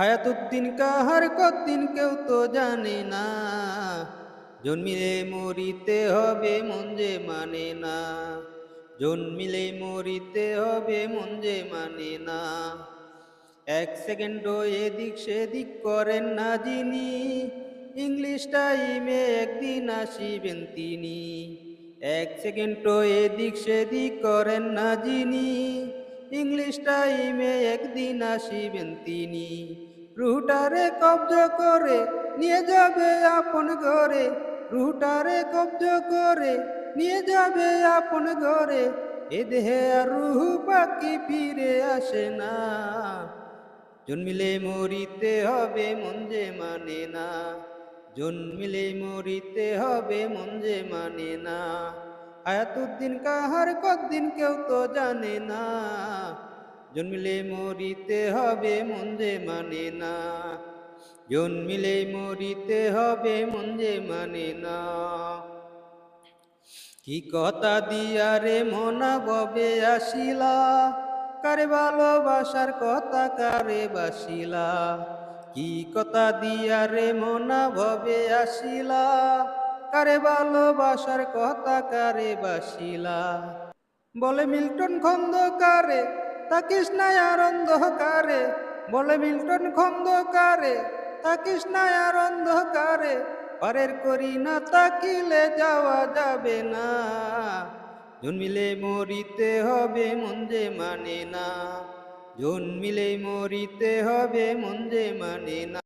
হায়াতুদ্দিন কাহার কদ্দিন কেউ তো জানে না। জন্মিলে মরিতে হবে মন যে মানে না। জন্মিলে মরিতে হবে মন যে মানে না। এক সেকেন্ডও এদিক সেদিক করেন না যিনি। ইংলিশ টাইমে একদিন আসিবেন তিনি। এক সেকেন্ডও এদিক সেদিক করেন না যিনি। ইংলিশ টাইমে একদিন আসিবেন তিনি। রুটারে কব্জ করে নিয়ে যাবে আপন ঘরে। রুটারে কব্জ করে নিয়ে যাবে আপন ঘরে। এ দেহে আর রুহু পাখি ফিরে আসে না। জন্মিলে মরিতে হবে মন যে মানে না। জন্মিলে মরিতে হবে মন যে মানে না। আয়াতুদ্দিন কাহার কদ্দিন কেউ তো জানে না। জন্মিলে মরিতে হবে মন যে মানে না। জন্মিলে মরিতে হবে মন যে মানে না। কি কথা দিয়া রে মনা ববে আসিলা? কারে ভালোবাসার কথা কারে বাসিলা? কি কথা দিয়া রে মনা ভবে আসিলা? কারে ভালোবাসার কথা কারে বাসিলা? বলে মিল্টন খন্দকারে তাকিস নাই আর অন্ধকারে, বলে মিল্টন খন্দকারে তাকিস নাই আর অন্ধকারে পারের করি না তাকিলে যাওয়া যাবে না। জন্মিলে মরিতে হবে মন যে মানে না। জন্মিলে মরিতে হবে মন যে মানে না।